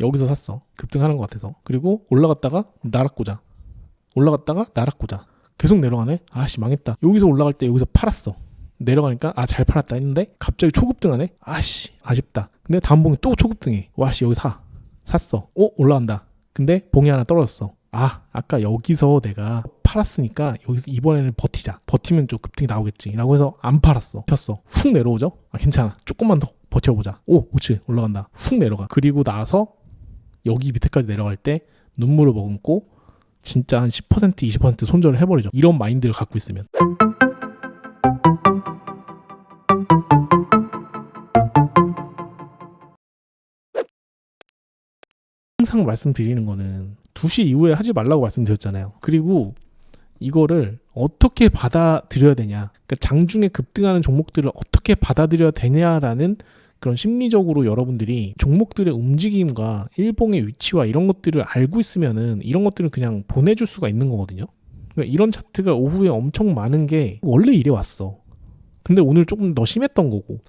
여기서 샀어. 급등하는 것 같아서. 그리고 올라갔다가 나락고자. 올라갔다가 나락고자. 계속 내려가네. 아씨 망했다. 여기서 올라갈 때 여기서 팔았어. 내려가니까 아 잘 팔았다 했는데 갑자기 초급등하네. 아씨 아쉽다. 근데 다음 봉이 또 초급등해. 와씨 여기 사. 샀어. 오 올라간다. 근데 봉이 하나 떨어졌어. 아 아까 여기서 내가 팔았으니까 여기서 이번에는 버티자. 버티면 좀 급등이 나오겠지. 라고 해서 안 팔았어. 켰어. 훅 내려오죠? 아 괜찮아. 조금만 더 버텨보자. 오 그렇지 올라간다. 훅 내려가. 그리고 나서 여기 밑에까지 내려갈 때 눈물을 머금고 진짜 한 10% 20% 손절을 해버리죠. 이런 마인드를 갖고 있으면. 항상 말씀드리는 거는 2시 이후에 하지 말라고 말씀드렸잖아요. 그리고 이거를 어떻게 받아들여야 되냐. 그러니까 장중에 급등하는 종목들을 어떻게 받아들여야 되냐라는 그런 심리적으로 여러분들이 종목들의 움직임과 일봉의 위치와 이런 것들을 알고 있으면은 이런 것들은 그냥 보내줄 수가 있는 거거든요. 그러니까 이런 차트가 오후에 엄청 많은 게 원래 이래 왔어. 근데 오늘 조금 더 심했던 거고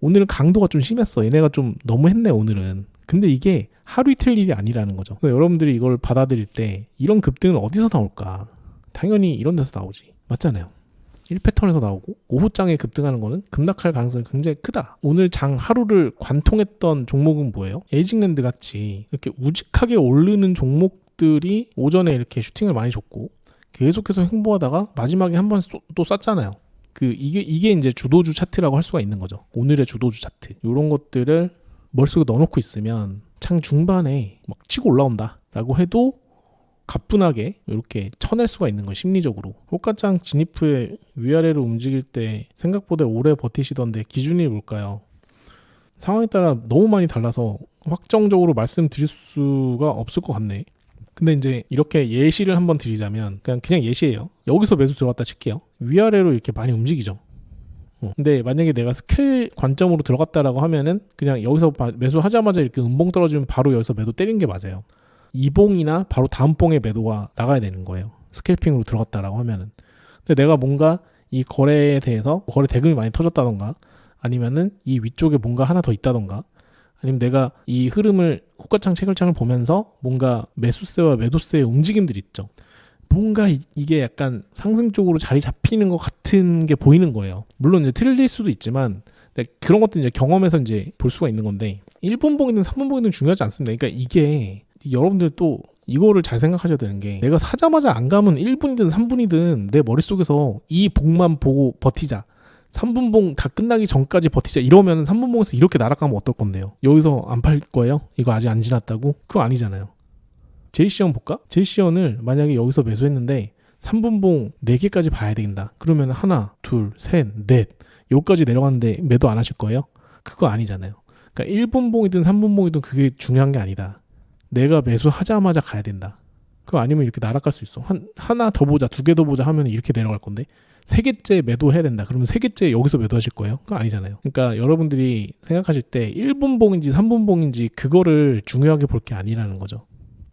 오늘은 강도가 좀 심했어. 얘네가 좀 너무 했네 오늘은. 근데 이게 하루 이틀 일이 아니라는 거죠. 그러니까 여러분들이 이걸 받아들일 때 이런 급등은 어디서 나올까? 당연히 이런 데서 나오지. 맞잖아요. 1패턴에서 나오고 오후장에 급등하는 거는 급락할 가능성이 굉장히 크다. 오늘 장 하루를 관통했던 종목은 뭐예요? 에이징랜드 같이 이렇게 우직하게 오르는 종목들이 오전에 이렇게 슈팅을 많이 줬고 계속해서 횡보하다가 마지막에 한 번 또 쐈잖아요. 그 이게 이게 이제 주도주 차트라고 할 수가 있는 거죠. 오늘의 주도주 차트. 이런 것들을 머릿속에 넣어놓고 있으면 창 중반에 막 치고 올라온다라고 해도 가뿐하게 이렇게 쳐낼 수가 있는 거예요 심리적으로 호가장 진입 후에 위아래로 움직일 때 생각보다 오래 버티시던데 기준이 뭘까요? 상황에 따라 너무 많이 달라서 확정적으로 말씀드릴 수가 없을 것 같네 근데 이제 이렇게 예시를 한번 드리자면 그냥 그냥 예시예요 여기서 매수 들어갔다 칠게요 위아래로 이렇게 많이 움직이죠 어. 근데 만약에 내가 스케일 관점으로 들어갔다라고 하면은 그냥 여기서 바- 매수하자마자 이렇게 음봉 떨어지면 바로 여기서 매도 때리는 게 맞아요. 이봉이나 바로 다음 봉의 매도가 나가야 되는 거예요. 스캘핑으로 들어갔다라고 하면은. 근데 내가 뭔가 이 거래에 대해서 거래 대금이 많이 터졌다던가 아니면은 이 위쪽에 뭔가 하나 더 있다던가 아니면 내가 이 흐름을 호가창 체결창을 보면서 뭔가 매수세와 매도세의 움직임들이 있죠. 뭔가 이, 게 약간 상승 쪽으로 자리 잡히는 것 같은 게 보이는 거예요. 물론 이제 틀릴 수도 있지만 그런 것도 이제 경험에서 이제 볼 수가 있는 건데 1분 봉이든 3분 봉이든 중요하지 않습니다. 그러니까 이게 여러분들 또 이거를 잘 생각하셔야 되는 게 내가 사자마자 안 가면 1분이든 3분이든 내 머릿속에서 이 봉만 보고 버티자. 3분봉 다 끝나기 전까지 버티자 이러면 3분봉에서 이렇게 날아가면 어떨 건데요? 여기서 안 팔 거예요? 이거 아직 안 지났다고? 그거 아니잖아요. 제이시언 볼까? 제이시언을 만약에 여기서 매수했는데 3분봉 4개까지 봐야 된다. 그러면 하나, 둘, 셋, 넷 여기까지 내려갔는데 매도 안 하실 거예요? 그거 아니잖아요. 그러니까 1분봉이든 3분봉이든 그게 중요한 게 아니다. 내가 매수하자마자 가야 된다. 그거 아니면 이렇게 날아갈 수 있어. 한, 하나 더 보자, 두 개 더 보자 하면 이렇게 내려갈 건데 세 개째 매도해야 된다. 그러면 세 개째 여기서 매도하실 거예요? 그거 아니잖아요. 그러니까 여러분들이 생각하실 때 1분 봉인지 3분 봉인지 그거를 중요하게 볼 게 아니라는 거죠.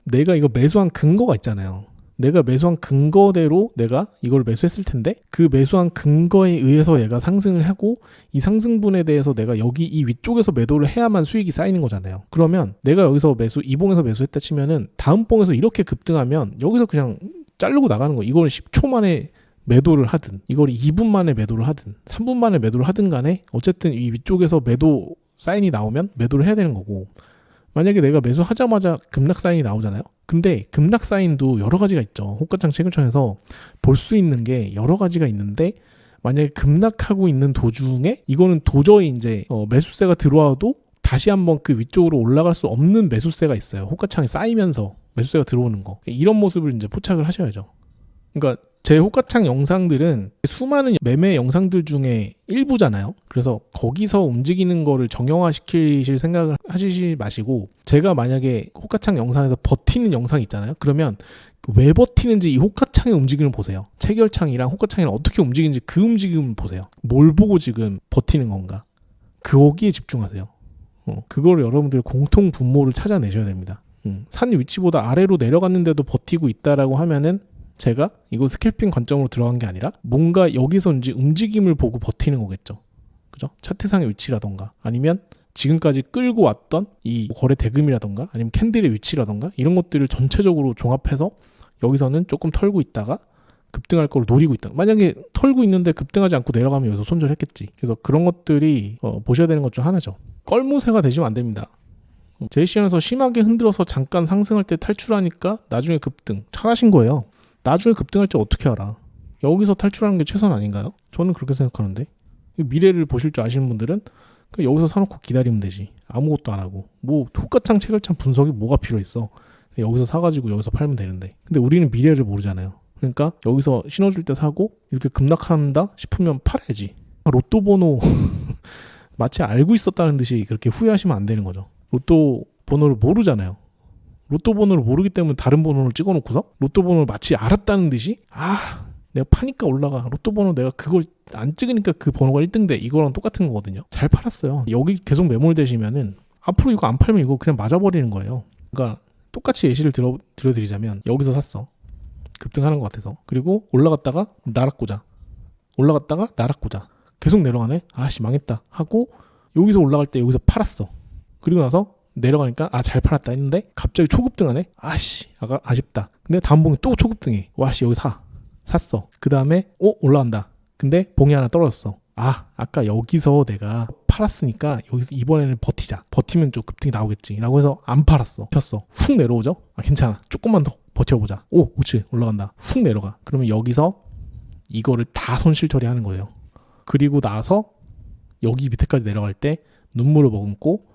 내가 이거 매수한 근거가 있잖아요. 내가 매수한 근거대로 내가 이걸 매수했을 텐데 그 매수한 근거에 의해서 얘가 상승을 하고 이 상승분에 대해서 내가 여기 이 위쪽에서 매도를 해야만 수익이 쌓이는 거잖아요. 그러면 내가 여기서 매수 이 봉에서 매수했다 치면은 다음 봉에서 이렇게 급등하면 여기서 그냥 자르고 나가는 거. 이걸 10초 만에 매도를 하든 이걸 2분 만에 매도를 하든 3분 만에 매도를 하든 간에 어쨌든 이 위쪽에서 매도 사인이 나오면 매도를 해야 되는 거고 만약에 내가 매수하자마자 급락 사인이 나오잖아요. 근데 급락 사인도 여러 가지가 있죠. 호가창 체결청에서 볼 수 있는 게 여러 가지가 있는데 만약에 급락하고 있는 도중에 이거는 도저히 이제 어, 매수세가 들어와도 다시 한번 그 위쪽으로 올라갈 수 없는 매수세가 있어요. 호가창이 쌓이면서 매수세가 들어오는 거. 이런 모습을 이제 포착을 하셔야죠. 그러니까 제 호가창 영상들은 수많은 매매 영상들 중에 일부잖아요. 그래서 거기서 움직이는 거를 정형화 시키실 생각을 하시지 마시고 제가 만약에 호가창 영상에서 버티는 영상 있잖아요. 그러면 왜 버티는지 이 호가창의 움직임을 보세요. 체결창이랑 호가창이랑 어떻게 움직이는지 그 움직임을 보세요. 뭘 보고 지금 버티는 건가? 거기에 집중하세요. 어, 그걸 여러분들 공통 분모를 찾아내셔야 됩니다. 음, 산 위치보다 아래로 내려갔는데도 버티고 있다라고 하면은 제가 이거 스캘핑 관점으로 들어간 게 아니라 뭔가 여기서 이제 움직임을 보고 버티는 거겠죠. 그죠? 차트상의 위치라던가 아니면 지금까지 끌고 왔던 이 거래 대금이라던가 아니면 캔들의 위치라던가 이런 것들을 전체적으로 종합해서 여기서는 조금 털고 있다가 급등할 걸 노리고 있다. 만약에 털고 있는데 급등하지 않고 내려가면 여기서 손절했겠지. 그래서 그런 것들이 어, 보셔야 되는 것 중 하나죠. 껄무새가 되시면 안 됩니다. 제이시장에서 심하게 흔들어서 잠깐 상승할 때 탈출하니까 나중에 급등 잘하신 거예요. 나중에 급등할지 어떻게 알아? 여기서 탈출하는 게 최선 아닌가요? 저는 그렇게 생각하는데. 미래를 보실 줄 아시는 분들은 여기서 사놓고 기다리면 되지. 아무것도 안 하고. 뭐 토가창 체결창 분석이 뭐가 필요했어. 여기서 사가지고 여기서 팔면 되는데. 근데 우리는 미래를 모르잖아요. 그러니까 여기서 신어줄 때 사고 이렇게 급락한다 싶으면 팔아야지. 로또 번호 마치 알고 있었다는 듯이 그렇게 후회하시면 안 되는 거죠. 로또 번호를 모르잖아요 로또 번호를 모르기 때문에 다른 번호를 찍어놓고서 로또 번호를 마치 알았다는 듯이 아 내가 파니까 올라가. 로또 번호 내가 그걸 안 찍으니까 그 번호가 1등돼. 이거랑 똑같은 거거든요. 잘 팔았어요. 여기 계속 매몰되시면은 앞으로 이거 안 팔면 이거 그냥 맞아버리는 거예요. 그러니까 똑같이 예시를 들어, 들어드리자면 여기서 샀어. 급등하는 것 같아서. 그리고 올라갔다가 나락고자. 올라갔다가 나락고자. 계속 내려가네. 아씨 망했다. 하고 여기서 올라갈 때 여기서 팔았어. 그리고 나서 내려가니까 아 잘 팔았다 했는데 갑자기 초급등하네? 아씨 아가 아쉽다. 근데 다음 봉에 또 초급등해. 와씨 여기 사. 샀어. 그 다음에 어 올라간다. 근데 봉이 하나 떨어졌어. 아 아까 여기서 내가 팔았으니까 여기서 이번에는 버티자. 버티면 좀 급등이 나오겠지. 라고 해서 안 팔았어. 켰어. 훅 내려오죠? 아 괜찮아. 조금만 더 버텨보자. 오 그렇지 올라간다. 훅 내려가. 그러면 여기서 이거를 다 손실 처리하는 거예요. 그리고 나서 여기 밑에까지 내려갈 때 눈물을 머금고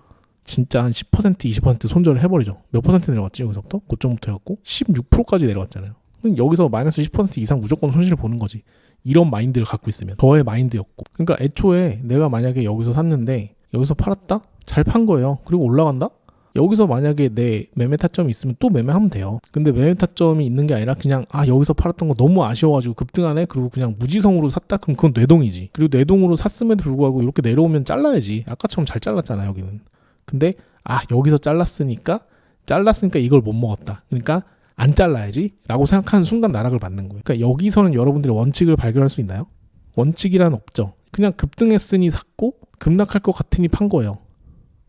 진짜 한 10% 20% 손절을 해버리죠. 몇 퍼센트 내려갔지 여기서부터? 고점부터 해갖고 16%까지 내려갔잖아요. 여기서 마이너스 10% 이상 무조건 손실을 보는 거지. 이런 마인드를 갖고 있으면. 저의 마인드였고. 그러니까 애초에 내가 만약에 여기서 샀는데 여기서 팔았다? 잘 판 거예요. 그리고 올라간다? 여기서 만약에 내 매매 타점이 있으면 또 매매하면 돼요. 근데 매매 타점이 있는 게 아니라 그냥 아 여기서 팔았던 거 너무 아쉬워가지고 급등하네? 그리고 그냥 무지성으로 샀다? 그럼 그건 뇌동이지. 그리고 뇌동으로 샀음에도 불구하고 이렇게 내려오면 잘라야지. 아까처럼 잘 잘랐잖아 여기는 근데 아 여기서 잘랐으니까 잘랐으니까 이걸 못 먹었다. 그러니까 안 잘라야지 라고 생각하는 순간 나락을 맞는 거예요. 그러니까 여기서는 여러분들이 원칙을 발견할 수 있나요? 원칙이란 없죠. 그냥 급등했으니 샀고 급락할 것 같으니 판 거예요.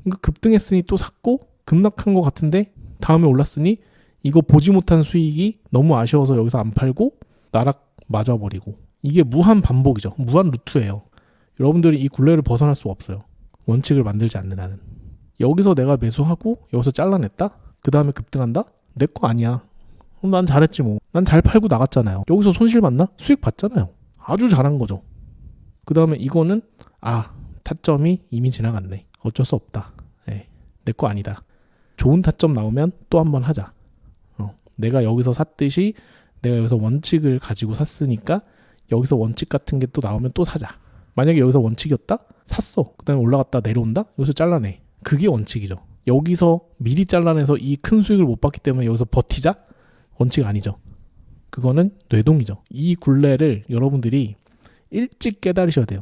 그러니까 급등했으니 또 샀고 급락한 것 같은데 다음에 올랐으니 이거 보지 못한 수익이 너무 아쉬워서 여기서 안 팔고 나락 맞아버리고. 이게 무한 반복이죠. 무한 루트예요. 여러분들이 이 굴레를 벗어날 수 없어요. 원칙을 만들지 않는 한은 여기서 내가 매수하고 여기서 잘라냈다? 그 다음에 급등한다? 내 거 아니야. 난 잘했지 뭐. 난 잘 팔고 나갔잖아요. 여기서 손실 봤나? 수익 봤잖아요. 아주 잘한 거죠. 그 다음에 이거는 아 타점이 이미 지나갔네. 어쩔 수 없다. 네, 내거 아니다. 좋은 타점 나오면 또 한 번 하자. 어, 내가 여기서 샀듯이 내가 여기서 원칙을 가지고 샀으니까 여기서 원칙 같은 게 또 나오면 또 사자. 만약에 여기서 원칙이었다? 샀어. 그 다음에 올라갔다 내려온다? 여기서 잘라내 그게 원칙이죠 여기서 미리 잘라내서 이 큰 수익을 못 받기 때문에 여기서 버티자 원칙 아니죠 그거는 뇌동이죠 이 굴레를 여러분들이 일찍 깨달으셔야 돼요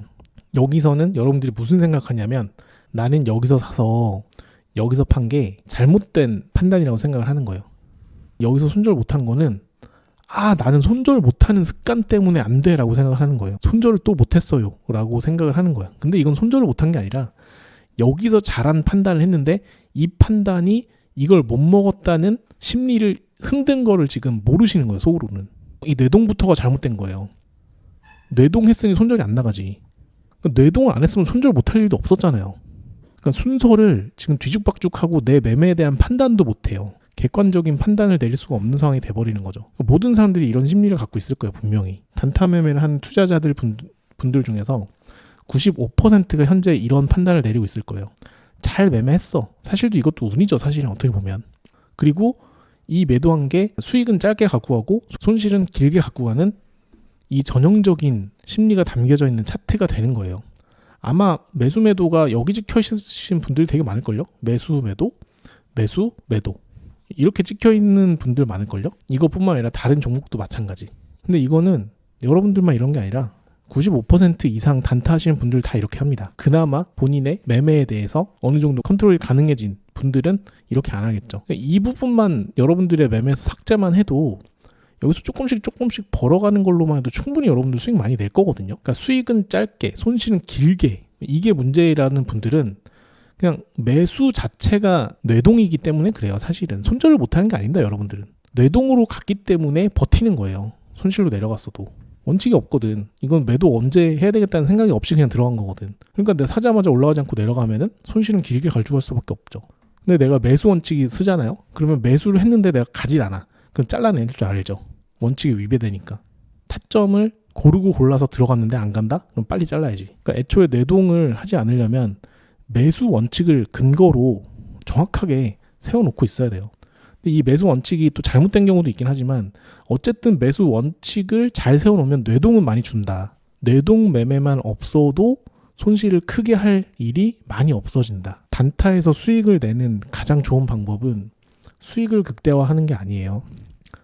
여기서는 여러분들이 무슨 생각하냐면 나는 여기서 사서 여기서 판 게 잘못된 판단이라고 생각을 하는 거예요. 여기서 손절 못한 거는 아 나는 손절 못하는 습관 때문에 안 돼라고 생각을 하는 거예요. 손절을 또 못했어요라고 생각을 하는 거야. 근데 이건 손절을 못한 게 아니라 여기서 잘한 판단을 했는데 이 판단이 이걸 못 먹었다는 심리를 흔든 거를 지금 모르시는 거예요. 속으로는 이 뇌동부터가 잘못된 거예요. 뇌동했으니 손절이 안 나가지. 그러니까 뇌동을 안 했으면 손절 못할 일도 없었잖아요. 그러니까 순서를 지금 뒤죽박죽하고 내 매매에 대한 판단도 못 해요. 객관적인 판단을 내릴 수가 없는 상황이 돼버리는 거죠. 모든 사람들이 이런 심리를 갖고 있을 거예요, 분명히. 단타 매매를 한 투자자들 분, 분들 중에서 95%가 현재 이런 판단을 내리고 있을 거예요. 잘 매매했어. 사실도 이것도 운이죠, 사실은 어떻게 보면. 그리고 이 매도한 게 수익은 짧게 갖고 가고 손실은 길게 갖고 가는 이 전형적인 심리가 담겨져 있는 차트가 되는 거예요. 아마 매수 매도가 여기 찍혀 있으신 분들이 되게 많을걸요? 매수 매도, 매수 매도. 이렇게 찍혀 있는 분들 많을걸요? 이것뿐만 아니라 다른 종목도 마찬가지. 근데 이거는 여러분들만 이런 게 아니라 95% 이상 단타하시는 분들 다 이렇게 합니다. 그나마 본인의 매매에 대해서 어느 정도 컨트롤이 가능해진 분들은 이렇게 안 하겠죠. 이 부분만 여러분들의 매매에서 삭제만 해도 여기서 조금씩 조금씩 벌어가는 걸로만 해도 충분히 여러분들 수익 많이 낼 거거든요. 그러니까 수익은 짧게, 손실은 길게. 이게 문제라는 분들은 그냥 매수 자체가 뇌동이기 때문에 그래요. 사실은 손절을 못하는 게 아닙니다. 여러분들은 뇌동으로 갔기 때문에 버티는 거예요. 손실로 내려갔어도 원칙이 없거든. 이건 매도 언제 해야 되겠다는 생각이 없이 그냥 들어간 거거든. 그러니까 내가 사자마자 올라가지 않고 내려가면은 손실은 길게 갈주갈 수밖에 없죠. 근데 내가 매수 원칙이 쓰잖아요. 그러면 매수를 했는데 내가 가질 않아. 그럼 잘라낼 줄 알죠. 원칙이 위배되니까. 타점을 고르고 골라서 들어갔는데 안 간다? 그럼 빨리 잘라야지. 그러니까 애초에 뇌동을 하지 않으려면 매수 원칙을 근거로 정확하게 세워놓고 있어야 돼요. 이 매수 원칙이 또 잘못된 경우도 있긴 하지만 어쨌든 매수 원칙을 잘 세워놓으면 뇌동은 많이 준다. 뇌동 매매만 없어도 손실을 크게 할 일이 많이 없어진다. 단타에서 수익을 내는 가장 좋은 방법은 수익을 극대화하는 게 아니에요.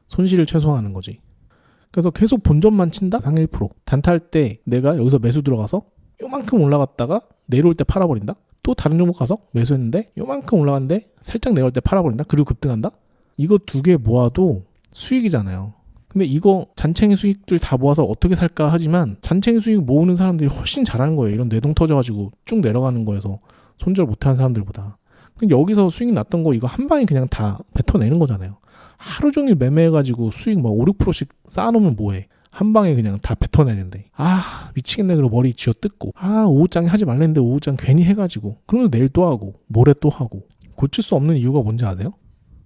손실을 최소화하는 거지. 그래서 계속 본전만 친다? 상 1%. 단타할 때 내가 여기서 매수 들어가서 요만큼 올라갔다가 내려올 때 팔아버린다? 또 다른 종목 가서 매수했는데 요만큼 올라갔는데 살짝 내려올 때 팔아버린다? 그리고 급등한다? 이거 두 개 모아도 수익이잖아요. 근데 이거 잔챙이 수익들 다 모아서 어떻게 살까 하지만 잔챙이 수익 모으는 사람들이 훨씬 잘하는 거예요. 이런 뇌동 터져가지고 쭉 내려가는 거에서 손절 못하는 사람들보다. 그럼 여기서 수익 났던 거 이거 한 방에 그냥 다 뱉어내는 거잖아요. 하루 종일 매매해가지고 수익 막 5, 6%씩 쌓아놓으면 뭐해. 한 방에 그냥 다 뱉어내는데. 아, 미치겠네. 그리고 머리 쥐어 뜯고. 아, 오후장에 하지 말랬는데 오후장 괜히 해가지고. 그러면 내일 또 하고, 모레 또 하고. 고칠 수 없는 이유가 뭔지 아세요?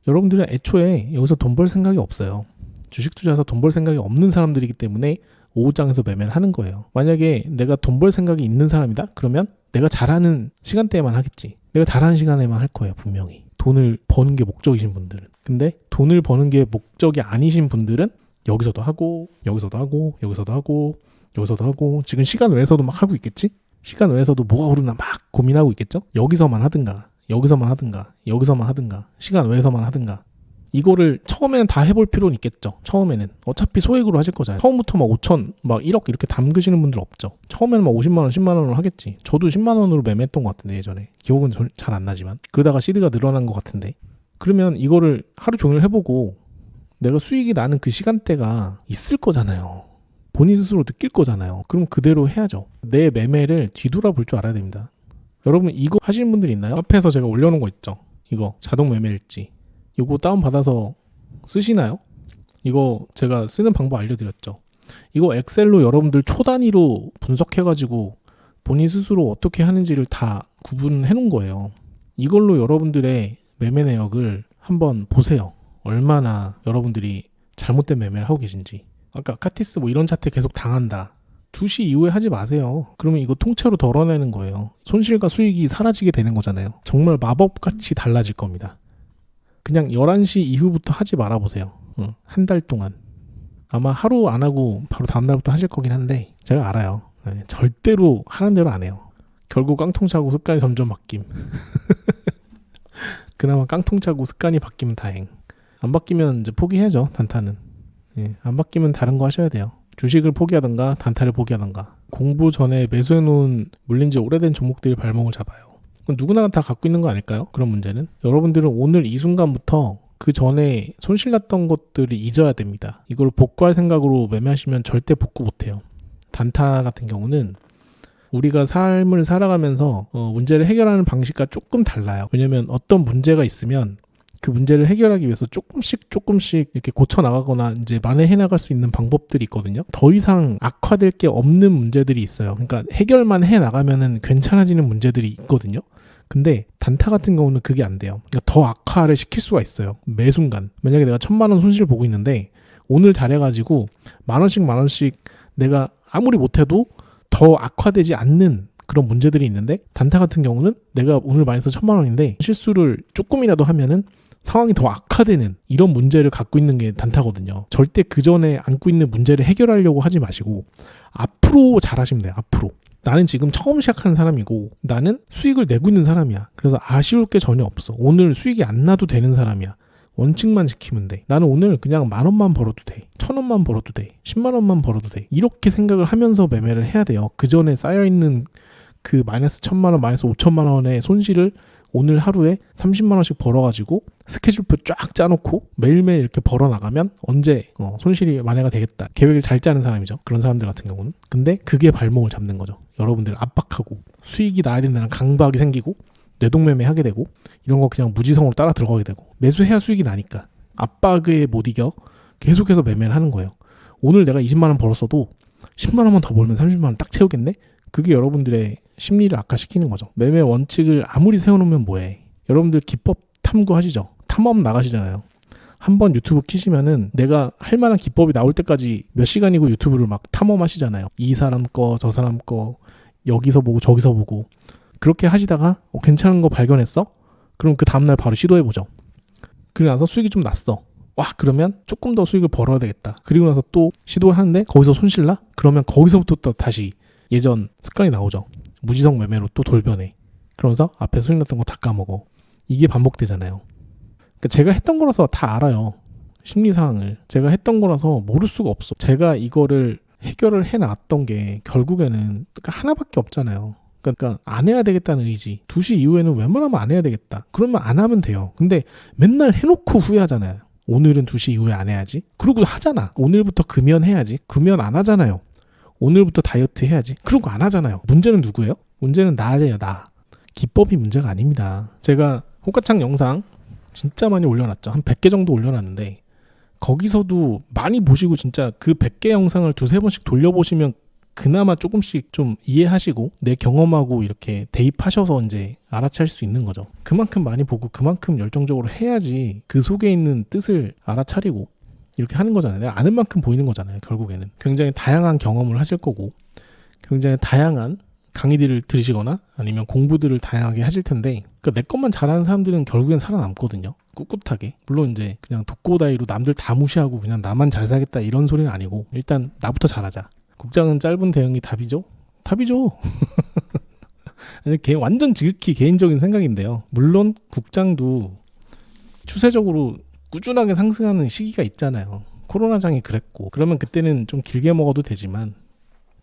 여러분들은 애초에 여기서 돈 벌 생각이 없어요. 주식 투자해서 돈 벌 생각이 없는 사람들이기 때문에 오후장에서 매매를 하는 거예요. 만약에 내가 돈 벌 생각이 있는 사람이다? 그러면 내가 잘하는 시간대에만 하겠지. 내가 잘하는 시간에만 할 거예요, 분명히. 돈을 버는 게 목적이신 분들은. 근데 돈을 버는 게 목적이 아니신 분들은 여기서도 하고, 여기서도 하고, 여기서도 하고, 여기서도 하고, 지금 시간 외에서도 막 하고 있겠지? 시간 외에서도 뭐가 오르나 막 고민하고 있겠죠? 여기서만 하든가, 여기서만 하든가, 여기서만 하든가, 시간 외에서만 하든가. 이거를 처음에는 다 해볼 필요는 있겠죠. 처음에는 어차피 소액으로 하실 거잖아요. 처음부터 막 5천, 막 1억 이렇게 담그시는 분들 없죠. 처음에는 막 50만 원, 10만 원으로 하겠지. 저도 10만 원으로 매매했던 것 같은데 예전에 기억은 잘 안 나지만 그러다가 시드가 늘어난 것 같은데 그러면 이거를 하루 종일 해보고 내가 수익이 나는 그 시간대가 있을 거잖아요. 본인 스스로 느낄 거잖아요. 그럼 그대로 해야죠. 내 매매를 뒤돌아볼 줄 알아야 됩니다. 여러분 이거 하시는 분들 있나요? 앞에서 제가 올려놓은 거 있죠. 이거 자동 매매일지. 이거 다운 받아서 쓰시나요? 이거 제가 쓰는 방법 알려드렸죠. 이거 엑셀로 여러분들 초 단위로 분석해가지고 본인 스스로 어떻게 하는지를 다 구분해 놓은 거예요. 이걸로 여러분들의 매매 내역을 한번 보세요. 얼마나 여러분들이 잘못된 매매를 하고 계신지. 아까 카티스 뭐 이런 차트 계속 당한다. 2시 이후에 하지 마세요. 그러면 이거 통째로 덜어내는 거예요. 손실과 수익이 사라지게 되는 거잖아요. 정말 마법같이 달라질 겁니다. 그냥 11시 이후부터 하지 말아보세요. 응, 한달 동안. 아마 하루 안 하고 바로 다음날부터 하실 거긴 한데, 제가 알아요. 네, 절대로 하는 대로 안 해요. 결국 깡통 차고 습관이 점점 바뀜. 그나마 깡통 차고 습관이 바뀌면 다행. 안 바뀌면 이제 포기해야죠, 단타는. 예, 안 바뀌면 다른 거 하셔야 돼요. 주식을 포기하던가, 단타를 포기하던가. 공부 전에 매수해놓은 물린 지 오래된 종목들이 발목을 잡아요. 누구나 다 갖고 있는 거 아닐까요? 그런 문제는 여러분들은 오늘 이 순간부터 그 전에 손실났던 것들을 잊어야 됩니다. 이걸 복구할 생각으로 매매하시면 절대 복구 못해요. 단타 같은 경우는 우리가 삶을 살아가면서 어, 문제를 해결하는 방식과 조금 달라요. 왜냐면 어떤 문제가 있으면 그 문제를 해결하기 위해서 조금씩 조금씩 이렇게 고쳐 나가거나 이제 만회해 나갈 수 있는 방법들이 있거든요. 더 이상 악화될 게 없는 문제들이 있어요. 그러니까 해결만 해 나가면은 괜찮아지는 문제들이 있거든요. 근데 단타 같은 경우는 그게 안 돼요. 그러니까 더 악화를 시킬 수가 있어요. 매 순간. 만약에 내가 천만 원 손실 보고 있는데 오늘 잘해가지고 만 원씩 만 원씩 내가 아무리 못해도 더 악화되지 않는 그런 문제들이 있는데 단타 같은 경우는 내가 오늘 많이 써 천만 원인데 실수를 조금이라도 하면은 상황이 더 악화되는 이런 문제를 갖고 있는 게 단타거든요. 절대 그 전에 안고 있는 문제를 해결하려고 하지 마시고 앞으로 잘하시면 돼요. 앞으로. 나는 지금 처음 시작하는 사람이고 나는 수익을 내고 있는 사람이야. 그래서 아쉬울 게 전혀 없어. 오늘 수익이 안 나도 되는 사람이야. 원칙만 지키면 돼. 나는 오늘 그냥 만 원만 벌어도 돼. 천 원만 벌어도 돼. 십만 원만 벌어도 돼. 이렇게 생각을 하면서 매매를 해야 돼요. 그 전에 쌓여있는 그 마이너스 천만 원, 마이너스 오천만 원의 손실을 오늘 하루에 30만 원씩 벌어가지고 스케줄표 쫙 짜놓고 매일매일 이렇게 벌어 나가면 언제 어, 손실이 만회가 되겠다 계획을 잘 짜는 사람이죠 그런 사람들 같은 경우는 근데 그게 발목을 잡는 거죠 여러분들 압박하고 수익이 나야 된다는 강박이 생기고 뇌동매매 하게 되고 이런 거 그냥 무지성으로 따라 들어가게 되고 매수해야 수익이 나니까 압박에 못 이겨 계속해서 매매를 하는 거예요. 오늘 내가 20만 원 벌었어도 10만 원만 더 벌면 30만 원 딱 채우겠네? 그게 여러분들의 심리를 악화시키는 거죠. 매매 원칙을 아무리 세워놓으면 뭐해. 여러분들 기법 탐구하시죠? 탐험 나가시잖아요. 한번 유튜브 키시면은 내가 할 만한 기법이 나올 때까지 몇 시간이고 유튜브를 막 탐험하시잖아요. 이 사람 거, 저 사람 거, 여기서 보고 저기서 보고. 그렇게 하시다가 어, 괜찮은 거 발견했어? 그럼 그 다음날 바로 시도해보죠. 그리고 나서 수익이 좀 났어. 와, 그러면 조금 더 수익을 벌어야 되겠다. 그리고 나서 또 시도를 하는데 거기서 손실 나? 그러면 거기서부터 또 다시 예전 습관이 나오죠. 무지성 매매로 또 돌변해. 그러면서 앞에 수익 났던 거 다 까먹어. 이게 반복되잖아요. 그러니까 제가 했던 거라서 다 알아요. 심리 상황을. 제가 했던 거라서 모를 수가 없어. 제가 이거를 해결을 해놨던 게 결국에는 그러니까 하나밖에 없잖아요. 그러니까 안 해야 되겠다는 의지. 2시 이후에는 웬만하면 안 해야 되겠다. 그러면 안 하면 돼요. 근데 맨날 해놓고 후회하잖아요. 오늘은 2시 이후에 안 해야지. 그러고 하잖아. 오늘부터 금연 해야지. 금연 안 하잖아요. 오늘부터 다이어트 해야지. 그러고 안 하잖아요. 문제는 누구예요? 문제는 나예요, 나. 기법이 문제가 아닙니다. 제가 호가창 영상 진짜 많이 올려놨죠. 한 100개 정도 올려놨는데 거기서도 많이 보시고 진짜 그 100개 영상을 두세 번씩 돌려보시면 그나마 조금씩 좀 이해하시고 내 경험하고 이렇게 대입하셔서 이제 알아챌 수 있는 거죠. 그만큼 많이 보고 그만큼 열정적으로 해야지 그 속에 있는 뜻을 알아차리고 이렇게 하는 거잖아요. 내가 아는 만큼 보이는 거잖아요. 결국에는 굉장히 다양한 경험을 하실 거고 굉장히 다양한 강의들을 들으시거나 아니면 공부들을 다양하게 하실 텐데 그러니까 내 것만 잘하는 사람들은 결국엔 살아남거든요. 꿋꿋하게. 물론 이제 그냥 독고다이로 남들 다 무시하고 그냥 나만 잘 살겠다 이런 소리는 아니고 일단 나부터 잘하자. 국장은 짧은 대응이 답이죠? 답이죠. 완전 지극히 개인적인 생각인데요. 물론 국장도 추세적으로 꾸준하게 상승하는 시기가 있잖아요. 코로나장이 그랬고 그러면 그때는 좀 길게 먹어도 되지만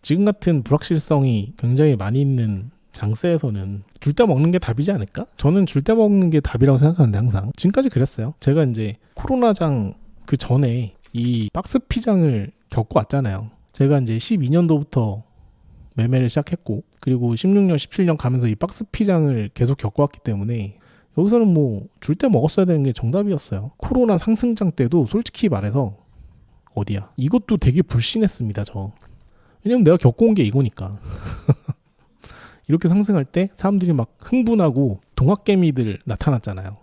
지금 같은 불확실성이 굉장히 많이 있는 장세에서는 줄 때 먹는 게 답이지 않을까? 저는 줄 때 먹는 게 답이라고 생각하는데 항상 지금까지 그랬어요. 제가 이제 코로나장 그 전에 이 박스 피장을 겪고 왔잖아요. 제가 이제 12년도부터 매매를 시작했고 그리고 16년, 17년 가면서 이 박스 피장을 계속 겪어왔기 때문에 여기서는 뭐 줄 때 먹었어야 되는 게 정답이었어요. 코로나 상승장 때도 솔직히 말해서 어디야? 이것도 되게 불신했습니다, 저. 왜냐면 내가 겪어온 게 이거니까. 이렇게 상승할 때 사람들이 막 흥분하고 동학개미들 나타났잖아요.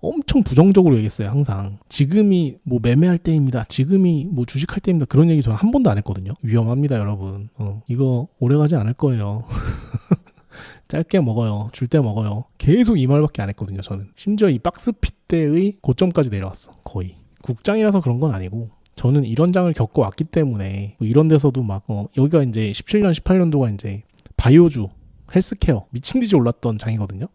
엄청 부정적으로 얘기했어요, 항상. 지금이 뭐 매매할 때입니다. 지금이 뭐 주식할 때입니다. 그런 얘기 저는 한 번도 안 했거든요. 위험합니다, 여러분. 어, 이거 오래 가지 않을 거예요. 짧게 먹어요. 줄 때 먹어요. 계속 이 말밖에 안 했거든요, 저는. 심지어 이 박스핏 때의 고점까지 내려왔어. 거의. 국장이라서 그런 건 아니고 저는 이런 장을 겪어왔기 때문에 뭐 이런 데서도 막 어, 여기가 이제 17년, 18년도가 이제 바이오주, 헬스케어 미친 듯이 올랐던 장이거든요.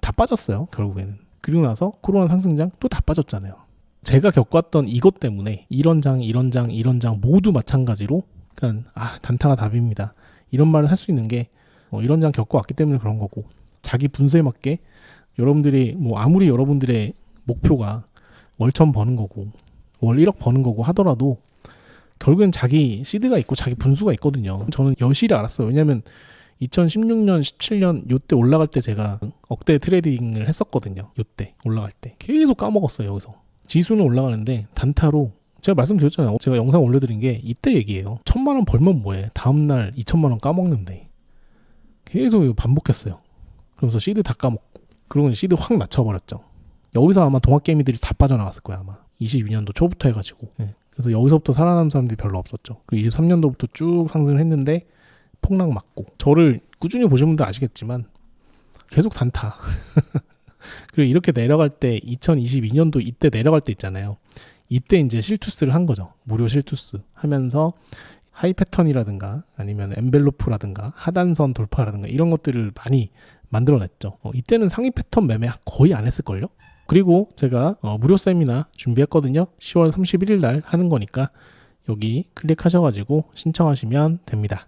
다 빠졌어요, 결국에는. 그리고 나서 코로나 상승장 또 다 빠졌잖아요. 제가 겪어왔던 이것 때문에 이런 장, 이런 장, 이런 장 모두 마찬가지로 그러니까 아 단타가 답입니다. 이런 말을 할 수 있는 게 어, 이런 장 겪어왔기 때문에 그런 거고 자기 분수에 맞게 여러분들이 뭐 아무리 여러분들의 목표가 월천 버는 거고 월 1억 버는 거고 하더라도 결국엔 자기 시드가 있고 자기 분수가 있거든요. 저는 여실히 알았어요. 왜냐면 2016년, 17년 요때 올라갈 때 제가 억대 트레이딩을 했었거든요. 요때 올라갈 때 계속 까먹었어요. 여기서 지수는 올라가는데 단타로 제가 말씀드렸잖아요. 제가 영상 올려드린 게 이때 얘기예요. 천만 원 벌면 뭐해? 다음 날 2천만 원 까먹는데 계속 반복했어요. 그러면서 시드 다 까먹고 그리고 시드 확 낮춰버렸죠. 여기서 아마 동학개미들이 다 빠져나갔을 거야 아마 22년도 초부터 해가지고 예. 그래서 여기서부터 살아남은 사람들이 별로 없었죠. 그리고 23년도부터 쭉 상승을 했는데 폭락 맞고 저를 꾸준히 보신 분들 아시겠지만 계속 단타. 그리고 이렇게 내려갈 때 2022년도 이때 내려갈 때 있잖아요. 이때 이제 실투스를 한 거죠. 무료 실투스 하면서 하이 패턴이라든가 아니면 엔벨로프라든가 하단선 돌파라든가 이런 것들을 많이 만들어냈죠. 어, 이때는 상위 패턴 매매 거의 안 했을걸요? 그리고 제가 어, 무료 세미나 준비했거든요. 10월 31일 날 하는 거니까 여기 클릭하셔가지고 신청하시면 됩니다.